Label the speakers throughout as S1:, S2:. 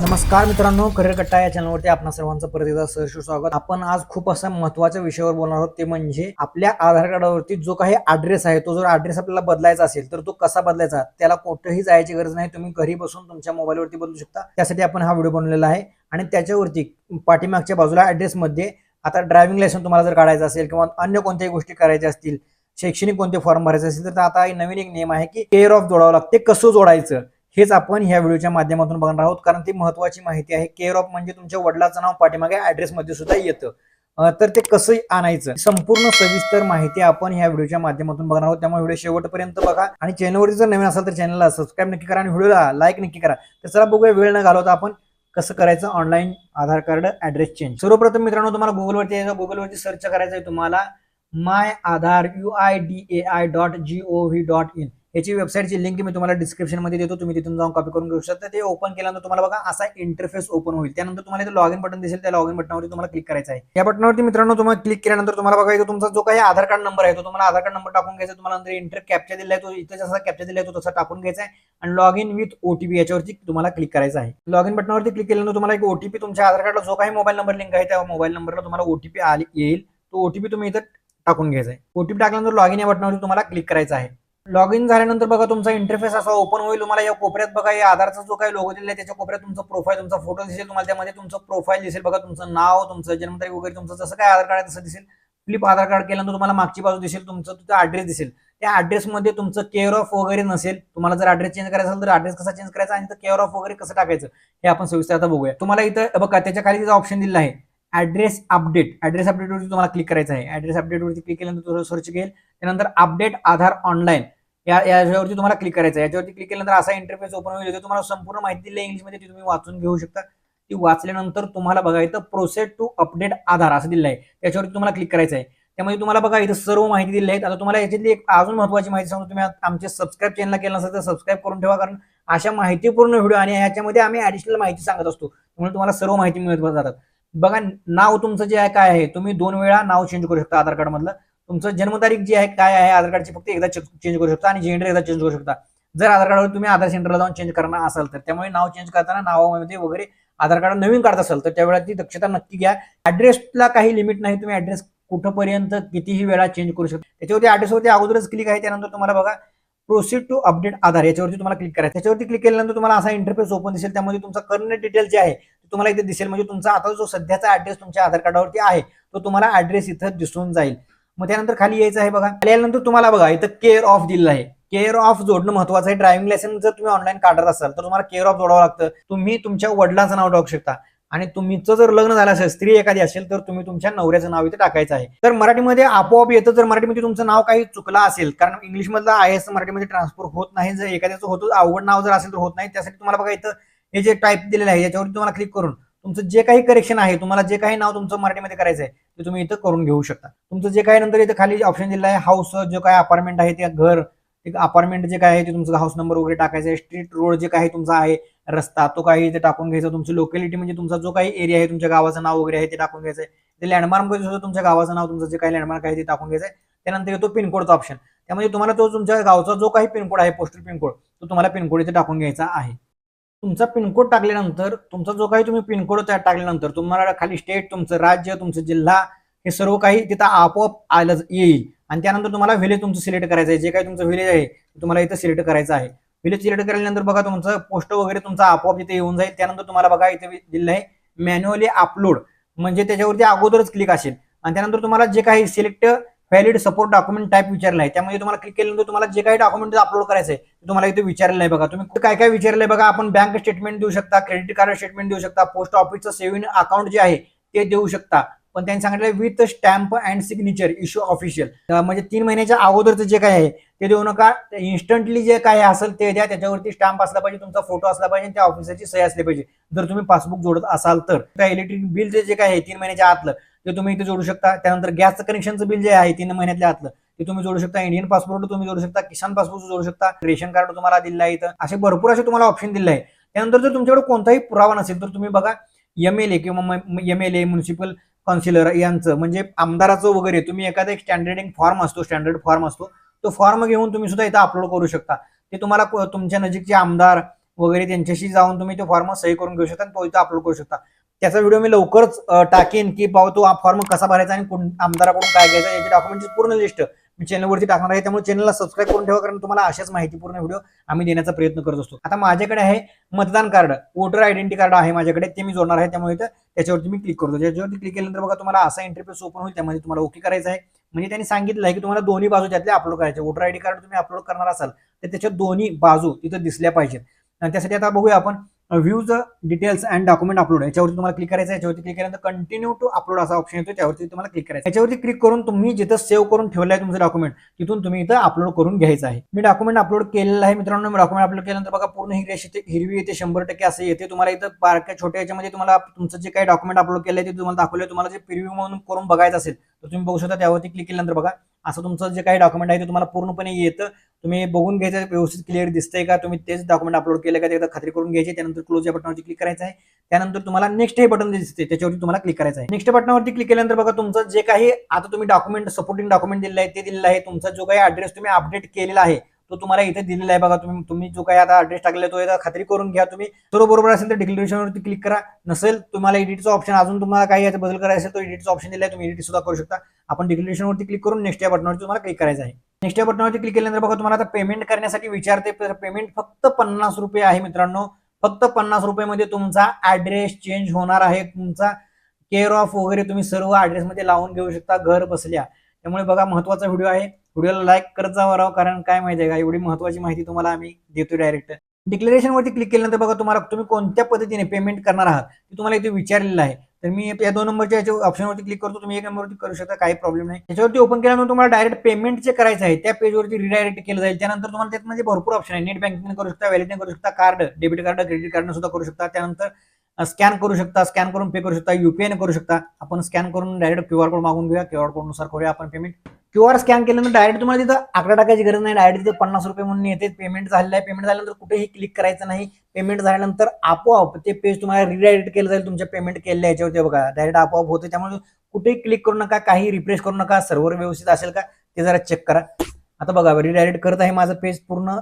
S1: नमस्कार मित्रांनो करिअर कट्टा या चॅनलवरती आपणा सर्वांचं परत एकदा सहर्ष स्वागत. आपण आज खूप असा महत्त्वाच्या विषयावर बोलणार आहोत ते म्हणजे आपल्या आधार कार्डावरती जो काही ऍड्रेस आहे तो जर ऍड्रेस आपल्याला बदलायचा असेल तर तो कसा बदलायचा? त्याला कुठेही जायची गरज नाही तुम्ही घरी बसून तुमच्या मोबाईलवरती बदलू शकता. त्यासाठी आपण हा व्हिडिओ बनवलेला आहे आणि त्याच्यावरती पाठीमागच्या बाजूला ऍड्रेसमध्ये आता ड्रायव्हिंग लायसन तुम्हाला जर काढायचं असेल किंवा अन्य कोणत्याही गोष्टी करायच्या असतील शैक्षणिक कोणते फॉर्म भरायचे असतील तर आता नवीन एक नियम आहे की केअर ऑफ जोडावं लागते कसं जोडायचं? हेच आपण ह्या व्हिडिओच्या माध्यमातून बघणार आहोत. कारण ती महत्वाची माहिती आहे. केअर ऑफ म्हणजे तुमच्या वडिलाचं नाव पाठीमागे ऍड्रेस मध्ये सुद्धा येतं. तर ते कसं आणायचं? संपूर्ण सविस्तर माहिती आपण ह्या व्हिडिओच्या माध्यमातून बघणार आहोत. त्यामुळे व्हिडिओ शेवटपर्यंत बघा. आणि चॅनलवरती जर नवीन असाल तर चॅनलला सबस्क्राईब नक्की करा आणि व्हिडिओला लाईक नक्की करा. तर चला बघूया वेळ न घालवता आपण कसं करायचं online Aadhaar card address change सर्वप्रथम मित्रांनो तुम्हाला गुगलवरती यायचं. गुगलवरती सर्च करायचं आहे तुम्हाला my Aadhaar U I D A I dot G O V dot in याची वेबसाईटची लिंक मी तुम्हाला डिस्क्रिप्शनमध्ये देतो. तुम्ही तिथून जाऊन कॉपी करून घेऊ शकता. ते ओपन केल्यानंतर तुम्हाला बघा असा इंटरफेस ओपन होईल. त्यानंतर तुम्हाला इथे लॉग इन बटन दिसेल. त्या लॉग इन बटनावरती तुम्हाला क्लिक करायचं आहे. या बटनावरती मित्रांनो तुम्हाला क्लिक केल्यानंतर तुम्हाला बघा इथं तुमचा जो काही आधार कार्ड नंबर आहे तो तुम्हाला आधार कार्ड नंबर टाकून घ्यायचा तुम्हाला नंतर इंटर कॅप्चा दिला आहे. तो इथे जसा कॅप्चा दिला आहे तो तसा टाकून घ्यायचा आहे. आणि लॉग इन विथ ओटीपी याच्यावरती तुम्हाला क्लिक करायचं आहे. लॉग इन बटनावरती क्लिक केल्यानंतर तुम्हाला एक ओटीपी तुमच्या आधार कार्डला जो काही मोबाईल नंबर लिंक आहे त्या मोबाईल नंबरला तुम्हाला ओटीपी आली येईल. तो ओटीपी तुम्ही इथं टाकून घ्यायचा आहे. ओटीपी टाकल्यानंतर लॉग इन या बटनावरती तुम्हाला क्लिक करायचं आहे. लॉग इन झाल्यानंतर बघा तुमचा इंटरफेस असा ओपन होईल. तुम्हाला या कोपऱ्यात बघा या आधारचा जो काही लोगो दिलेला आहे त्याच्या कोपऱ्यात तुमचा प्रोफाईल तुमचा फोटो दिसेल. तुम्हाला त्यामध्ये तुमचं प्रोफाईल दिसेल. बघा तुमचं नाव तुमचं जन्मतारीख वगैरे तुमचं जसं काय आधार कार्ड आहे तसं दिसेल. फ्लिप आधार कार्ड केल्यानंतर तुम्हाला मागची बाजू दिसेल. तुमचं तिथं ऍड्रेस दिसेल. त्या ऍड्रेसमध्ये तुमचं केअर ऑफ वगैरे नसेल. तुम्हाला जर ऍड्रेस चेंज करायचा असेल तर ऍड्रेस कसा चेंज करायचा आणि केअर ऑफ वगैरे कसं टाकायचं हे आपण सविस्तर आता बघूया. तुम्हाला इथं बघा त्याच्याखाली तिथं ऑप्शन दिलं आहे. ऍड्रेस अपडेट ऍड्रेस अपडेटवरती तुम्हाला क्लिक करायचं आहे. ऍड्रेस अपडेटवरती क्लिक केल्यानंतर सर्च घेईल त्यानंतर अपडेट आधार ऑनलाईन या याच्यावरती तुम्हाला क्लिक करायचं आहे याच्यावरती क्लिक केल्यानंतर असा इंटरफेस ओपन होईल तुम्हाला संपूर्ण माहिती दिली इंग्लिशमध्ये ती तुम्ही वाचून घेऊ शकता. ती वाचल्यानंतर तुम्हाला बघा इथं प्रोसेस टू अपडेट आधार असं दिलं आहे त्याच्यावरती तुम्हाला क्लिक करायचं आहे त्यामध्ये तुम्हाला बघा इथं सर्व माहिती दिली आहे आता तुम्हाला याच्यातली एक अजून महत्वाची माहिती सांगतो. तुम्ही आमच्या सबस्क्राईब चॅनलला केलं नसेल तर सबस्क्राईब करून ठेवा. कारण अशा माहितीपूर्ण व्हिडिओ आणि याच्यामध्ये आम्ही ऍडिशनल माहिती सांगत असतो. त्यामुळे तुम्हाला सर्व माहिती मिळत जातात. बघा नाव तुमचं जे आहे काय आहे? तुम्ही दोन वेळा नाव चेंज करू शकता आधार कार्ड मधलं. तुमचं जन्मतारीख जी आहे काय आहे आधार कार्डची फक्त एकदा चेंज करू शकता आणि जेंडर एकदा चेंज करू शकता. जर आधार कार्डवर तुम्ही आधार सेंटरला जाऊन चेंज करणार असाल तर त्यामुळे नाव चेंज करताना नावामध्ये वगैरे आधार कार्ड नवीन काढत असाल तर त्यावेळेला ती दक्षता नक्की घ्या. ऍड्रेसला काही लिमिट नाही तुम्ही ऍड्रेस कुठंपर्यंत कितीही वेळा चेंज करू शकता. त्याच्यावरती ऍड्रेसवरती अगोदरच क्लिक आहे त्यानंतर तुम्हाला बघा प्रोसीड टू अपडेट आधार याच्यावरती तुम्हाला क्लिक करायचं. त्याच्यावरती क्लिक केल्यानंतर तुम्हाला असा इंटरफेस ओपन दिसेल त्यामध्ये तुमचा करंट डिटेल जे आहे तुम्हाला इथे दिसेल. म्हणजे तुमचा आता जो सध्याचा ऍड्रेस तुमच्या आधार कार्डावरती आहे तो तुम्हाला ऍड्रेस इथं दिसून जाईल. मग त्यानंतर खाली यायचं आहे बघा. खाली आल्यानंतर तुम्हाला बघा इथं केअर ऑफ दिलेलं आहे. केअर ऑफ जोडणं महत्वाचं आहे. ड्रायव्हिंग लायसन्स जर तुम्ही ऑनलाईन काढत असाल तर तुम्हाला केअर ऑफ जोडावं लागतं. तुम्ही तुमच्या वडिलांचं नाव टाकू शकता. आणि तुमचं जर लग्न झालं असेल स्त्री एखादी असेल तर तुम्ही तुमच्या नवऱ्याचं नाव इथे टाकायचं आहे. तर मराठीमध्ये आपोआप येतं जर मराठीमध्ये तुमचं नाव काही चुकलं असेल कारण इंग्लिश मधलं आय एस मराठीमध्ये ट्रान्सफर होत नाही जर एखाद्याचं होतं अवघड नाव जर असेल तर होत नाही. त्यासाठी तुम्हाला बघा इथं हे जे टाईप दिलेलं आहे याच्यावरती तुम्हाला क्लिक करून तुमचं जे काही करेक्शन आहे तुम्हाला जे काही नाव तुमचं मराठीमध्ये करायचं आहे ते तुम्ही इथं करून घेऊ शकता. तुमचं जे काही नंतर इथं खाली ऑप्शन दिलं आहे हाऊस जे काय अपार्टमेंट आहे ते घर एक अपार्टमेंट जे काय आहे ते तुमचं हाऊस नंबर वगैरे टाकायचं आहे स्ट्रीट रोड जे काही तुमचा आहे रस्ता तो काही इथे टाकून घ्यायचा तुमची लोकॅलिटी म्हणजे तुमचा जो काही एरिया आहे तुमच्या गावाचं नाव वगैरे आहे ते टाकून घ्यायचं आहे. ते लँडमार्कमध्ये सुद्धा तुमच्या गावाचं नाव तुमचं जे काही लँडमार्क आहे ते टाकून घ्यायचं आहे. त्यानंतर येतो पिनकोडचा ऑप्शन त्यामध्ये तुम्हाला तो तुमच्या गावचा जो काही पिनकोड आहे पोस्टल पिनकोड तो तुम्हाला पिनकोड इथे टाकून घ्यायचा आहे. तुमचा पिनकोड टाकल्यानंतर तुमचा जो काही तुम्ही पिनकोड त्या टाकल्यानंतर तुम्हाला खाली स्टेट तुमचं राज्य तुमचं जिल्हा हे सर्व काही तिथं आपोआप आलं येईल. आणि त्यानंतर तुम्हाला व्हिलेज तुमचं सिलेक्ट करायचं आहे. जे काही तुमचं व्हिलेज आहे तुम्हाला इथं सिलेक्ट करायचं आहे. व्हिलेज सिलेक्ट केल्यानंतर बघा तुमचं पोस्ट वगैरे तुमचा आपोआप इथे येऊन जाईल. त्यानंतर तुम्हाला बघा इथे दिलं आहे मॅन्युअली अपलोड म्हणजे त्याच्यावरती अगोदरच क्लिक असेल. आणि त्यानंतर तुम्हाला जे काही select valid support document type विचारला आहे. त्यामध्ये तुम्हाला क्लिक केल्यानंतर तुम्हाला जे काही डॉक्युमेंट अपलोड करायचं आहे ते तुम्हाला इथे विचारलं आहे बघा. तुम्ही काय काय विचारलंय बघा आपण बँक स्टेटमेंट देऊ शकता क्रेडिट कार्ड स्टेटमेंट देऊ शकता पोस्ट ऑफिसचं सेव्हिंग अकाउंट जे आहे ते देऊ शकता. पण त्यांनी सांगितलं with stamp and signature issue official म्हणजे तीन महिन्याच्या अगोदरचं जे काय आहे ते देऊ नका. इन्स्टंटली जे काय असेल ते द्या. त्याच्यावरती स्टॅम्प असला पाहिजे तुमचा फोटो असला पाहिजे त्या ऑफिसरची सही असली पाहिजे. जर तुम्ही पासबुक जोडत असाल तर. त्या इलेक्ट्रिक बिल जे काय आहे तीन महिन्याच्या आतलं ते तुम्ही इथे जोडू शकता. त्यानंतर गॅसचं कनेक्शनचं बिल जे आहे तीन महिन्यातल्या आतलं ते तुम्ही जोडू शकता. इंडियन पासपोर्ट तुम्ही जोडू शकता. किसान पासपोर्ट जोडू शकता. रेशन कार्ड तुम्हाला दिलं आहे इथं. असे भरपूर असे तुम्हाला ऑप्शन दिले आहे. त्यानंतर जर तुमच्याकडे कोणताही पुरावा नसेल तर तुम्ही बघा एम एल ए किंवा M L A municipal councillor यांचं म्हणजे आमदाराचं वगैरे तुम्ही एखादा एक स्टँडर्डिंग फॉर्म असतो स्टँडर्ड फॉर्म असतो तो फॉर्म घेऊन तुम्ही सुद्धा इथं अपलोड करू शकता. ते तुम्हाला को- तुमच्या नजीकचे आमदार वगैरे त्यांच्याशी जाऊन तुम्ही तो फॉर्म सही करून घेऊ शकता आणि तो इथं अपलोड करू शकता. त्याचा व्हिडिओ मी लवकरच टाकेन की बाबा तो फॉर्म कसा भरायचा आणि कोण- आमदाराकडून काय घ्यायचा याची डॉक्युमेंटची पूर्ण लिस्ट मी चॅनलवरती टाकणार आहे. त्यामुळे चॅनलला सबस्क्राईब करून ठेवा कारण तुम्हाला अशाच माहितीपूर्ण व्हिडिओ आम्ही देण्याचा प्रयत्न करत असतो. आता माझ्याकडे आहे मतदान कार्ड वोटर आयडेंटिटी कार्ड आहे माझ्याकडे ते मी जोडणार आहे. त्यामुळे त्याच्यावरती मी क्लिक करतो. त्याच्यावरती क्लिक केल्यानंतर बघा तुम्हाला असा इंटरफेस ओपन होईल त्यामध्ये तुम्हाला ओके करायचं आहे. म्हणजे त्यांनी सांगितलं आहे की तुम्हाला दोन्ही बाजू त्यातले अपलोड करायचे. वोटर आयडी कार्ड तुम्ही अपलोड करणार असाल तर त्याच्या दोन्ही बाजू तिथं दिसल्या पाहिजेत. त्यासाठी आता बघूया आपण view the details and document upload याच्यावरती तुम्हाला क्लिक करायचं आहे. याच्यावरती क्लिक केल्यानंतर कंटिन्यू टू अपलोड असा ऑप्शन येतो. त्यावरती तुम्हाला क्लिक करायचं आहे. याच्यावरती क्लिक करून तुम्ही जिथं सेव्ह करून ठेवलं आहे तुमचं डॉक्युमेंट तिथून तुम्ही इथं अपलोड करून घ्यायचं आहे. मी डॉक्युमेंट अपलोड केलेलं आहे मित्रांनो. मी डॉक्युमेंट अपलोड केल्यानंतर बघा पूर्ण हिरवी अशी ते- हिरवी येते शंभर टक्के असं येते. तुम्हाला इथं बारक्या छोट्या याच्यामध्ये तुम्हाला तुमचं जे काही डॉक्युमेंट अपलोड केलं आहे ते तुम्हाला दाखवलं तुम्हाला जे प्रिव्ह्यू म्हणून करून बघायचं असेल तर तुम्ही बघू शकता. त्यावरती क्लिक केल्यानंतर बघा असं तुमचं जे काही डॉक्युमेंट आहे ते तुम्हाला पूर्णपणे येतं. तुम्ही बघून घ्यायचं व्यवस्थित क्लिअर दिसतंय का? तुम्ही तेच डॉक्युमेंट अपलोड केलं का? ते एकदा खात्री करून घ्यायची त्यानंतर क्लोज या बटनावरती क्लिक करायचं आहे. त्यानंतर तुम्हाला नेक्स्ट हे बटन दिसते त्याच्यावरती तुम्हाला क्लिक करायचं आहे. नेक्स्ट बटनावरती क्लिक केल्यानंतर बघा तुमचं जे काही आता तुम्ही डॉक्युमेंट सपोर्टिंग डॉक्युमेंट दिलेलं आहे ते दिलेलं आहे. तुमचा जो काही ॲड्रेस तुम्ही अपडेट केलेला आहे तो तुम्हाला इथे दिलेला आहे बघा. तुम्ही तुम्ही जो काही आता ऍड्रेस टाकलेला आहे तो एकदा खात्री करून घ्या तुम्ही. सर्व बरोबर असेल तर डिक्लेरेशनवरती क्लिक करा. नसेल तुम्हाला एडिटचा ऑप्शन अजून तुम्हाला काही याचा बदल करायचा असेल तो एडिटचा ऑप्शन दिला आहे तुम्ही एडिट सुद्धा करू शकता. आपण डिक्लेरेशनवरती क्लिक करून नेक्स्ट या बटनावरती तुम्हाला क्लिक करायचं आहे. नेक्स्ट या बटनावरती क्लिक केल्यानंतर बघा तुम्हाला आता पेमेंट करण्यासाठी विचारते. पेमेंट फक्त पन्नास रुपये आहे मित्रांनो. फक्त पन्नास रुपयामध्ये तुमचा ऍड्रेस चेंज होणार आहे. तुमचा केअर ऑफ वगैरे तुम्ही सर्व ऍड्रेसमध्ये लावून घेऊ शकता. घर बसल्या. त्यामुळे बघा महत्त्वाचा व्हिडिओ आहे. व्हिडिओला लाईक करत जावं राव कारण काय माहिती आहे का एवढी महत्वाची माहिती तुम्हाला आम्ही देतो डायरेक्ट डिक्लेरेशन वरती क्लिक केल्यानंतर बघा तुम्हाला तुम्ही कोणत्या पद्धतीने पेमेंट करणार आहात ते तुम्हाला इथे विचारलेलं आहे. तर मी या दोन नंबरच्या याच्या ऑप्शनवरती क्लिक करतो तुम्ही एक नंबरवरती करू शकता काही प्रॉब्लेम नाही. त्याच्यावरती ओपन केल्यानंतर तुम्हाला डायरेक्ट पेमेंट जे करायचं आहे त्या पेजवरती रिडायरेक्ट केलं जाईल. त्यानंतर तुम्हाला त्यात म्हणजे भरपूर ऑप्शन आहे. नेट बँकिंग करू शकता व्हॅलिडिंग करू शकता card debit card credit card सुद्धा करू शकता. त्यानंतर स्कॅन करू शकता स्कॅन करून पे करू शकता युपीआय करू शकता. आपण स्कॅन करून डायरेक्ट क्यू आर कोड मागून घेऊया क्यू आर कोडनुसार करूया आपण पेमेंट. क्यू आर स्कॅन केल्यानंतर डायरेक्ट तुम्हाला तिथं आकडा टाकायची गरज नाही डायरेक्ट तिथे पन्नास रुपये म्हणून येते पेमेंट झालेलं आहे पेमेंट झाल्यानंतर कुठेही क्लिक करायचं नाही. पेमेंट झाल्यानंतर आपोआप ते पेज तुम्हाला रिडायरेक्ट केलं जाईल तुमच्या पेमेंट केलेल्या याच्यावरती बघा. डायरेक्ट आपोआप होते त्यामुळे कुठेही क्लिक करू नका काही रिफ्रेश करू नका सर्व्हर व्यवस्थित असेल का ते जरा चेक करा. आता बघा रिडायरेक्ट करत आहे माझं पेज पूर्ण.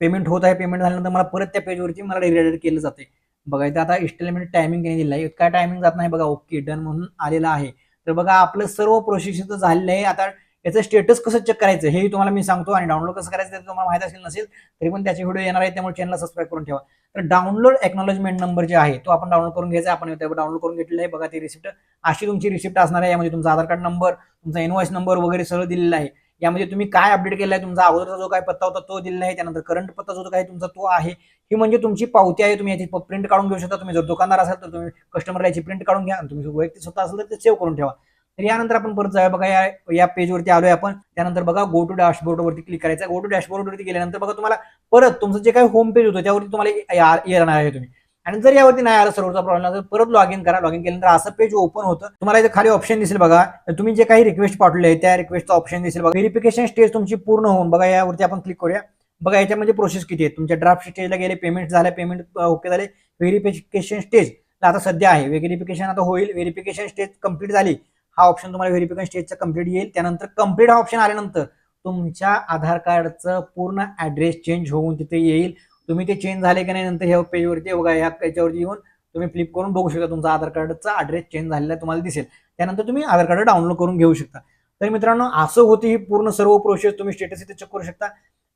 S1: पेमेंट होत आहे पेमेंट झाल्यानंतर मला परत त्या पेजवरती मला रिडायरेक्ट केलं जाते बघा इथे आता इस्टेलमेंट टायमिंग त्यांनी दिलं आहे काय टायमिंग जात नाही बघा ओके डन म्हणून आलेलं आहे. तर बघा आपलं सर्व प्रोसेस झालेलं आहे. आता याचं स्टेटस कसं चेक करायचं हे तुम्हाला मी सांगतो आणि डाउनलोड कसं करायचं ते तुम्हाला माहिती असेल नसेल तरी पण त्याचे व्हिडिओ येणार आहे त्यामुळे चॅनलला सबस्क्राईब करून ठेवा. तर डाउनलोड एक्नॉलॉजमेंट नंबर जे आहे तो आपण डाउनलोड करून घ्यायचा. आपण डाउनलोड करून घेतलेला आहे. बघा ती रिसिप्ट अशी तुमची रिसिप्ट असणार आहे. यामध्ये तुमचा आधार कार्ड नंबर तुमचा इनवॉइस नंबर वगैरे सगळं दिलेलं आहे. यामध्ये तुम्ही काय अपडेट केला आहे तुमचा अगोदरचा जो काय पत्ता होता तो दिलेला आहे. त्यानंतर करंट पत्ता जो काय तुमचा तो आहे. ही म्हणजे तुमची पावती आहे. तुम्ही याची प्रिंट काढून घेऊ शकता. तुम्ही जर दुकानदार असाल तर तुम्ही कस्टमरला याची प्रिंट काढून घ्या. आणि तुम्ही वैयक्तिक स्वतः असेल तर ते सेव्ह करून ठेवा. तर यानंतर आपण परत जाऊया. बघा या या पेजवरती आलोय आपण. त्यानंतर बघा गो टू डॅशबोर्ड वरती क्लिक करायचं गो टू डॅशबोर्ड वरती गेल्यानंतर बघा तुम्हाला परत तुमचं जे काही होम पेज होतं त्यावरती तुम्हाला या- येणार आहे तुम्ही. आणि जर यावरती नाही आला सर्वचा प्रॉब्लेम तर परत लॉग इन करा. लॉग इन केल्यानंतर असं पेज ओपन होतं. तुम्हाला इथे खाली ऑप्शन दिसेल बघा. तुम्ही जे काही रिक्वेस्ट पाठवले त्या रिक्वेस्टचा ऑप्शन दिसेल बघा. व्हेरिफिकेशन स्टेज तुमची पूर्ण होऊन बघा यावरती आपण क्लिक करूया. बघा याच्यामध्ये प्रोसेस किती आहे? तुमच्या ड्राफ्ट स्टेजला गेले पेमेंट झाले पेमेंट ओके झाले. व्हेरिफिकेशन स्टेज आता सध्या आहे. व्हेरिफिकेशन आता होईल. व्हेरिफिकेशन स्टेज कंप्लीट झाली. हा ऑप्शन तुम्हाला व्हेरिफिकेशन स्टेजचा कंप्लीट येईल. त्यानंतर कंप्लीट हा ऑप्शन आल्यानंतर तुमच्या आधार कार्डचं पूर्ण ऍड्रेस चेंज होऊन तिथे येईल. तुम्ही ते चेंज झाले की नाही नंतर ह्या पेजवरती बघा ह्या याच्यावरती येऊन तुम्ही फ्लिप करून बघू शकता तुमचा आधार कार्डचा ऍड्रेस चेंज झालेला तुम्हाला दिसेल. त्यानंतर तुम्ही आधार कार्ड डाउनलोड करून घेऊ शकता. तर मित्रांनो असं होती ही पूर्ण सर्व प्रोसेस तुम्ही स्टेटस इथे चेक करू शकता.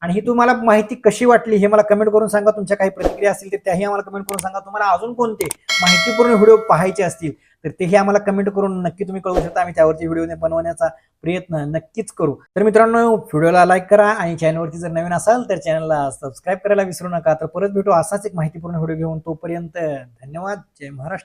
S1: आणि ही तुम्हाला माहिती कशी वाटली हे मला कमेंट करून सांगा. तुमच्या काही प्रतिक्रिया असतील तर त्याही आम्हाला कमेंट करून सांगा. तुम्हाला अजून कोणते माहितीपूर्ण व्हिडिओ पाहायचे असतील? तर तेही आम्हाला कमेंट करून नक्की तुम्ही कळवू शकता. आम्ही त्यावरती व्हिडिओ बनवण्याचा प्रयत्न नक्कीच करू. तर मित्रांनो व्हिडिओला लाईक करा आणि चॅनलवरती जर नवीन असाल तर चॅनलला सबस्क्राईब करायला विसरू नका. तर परत भेटू असाच एक माहितीपूर्ण व्हिडिओ घेऊन. तोपर्यंत धन्यवाद. जय महाराष्ट्र.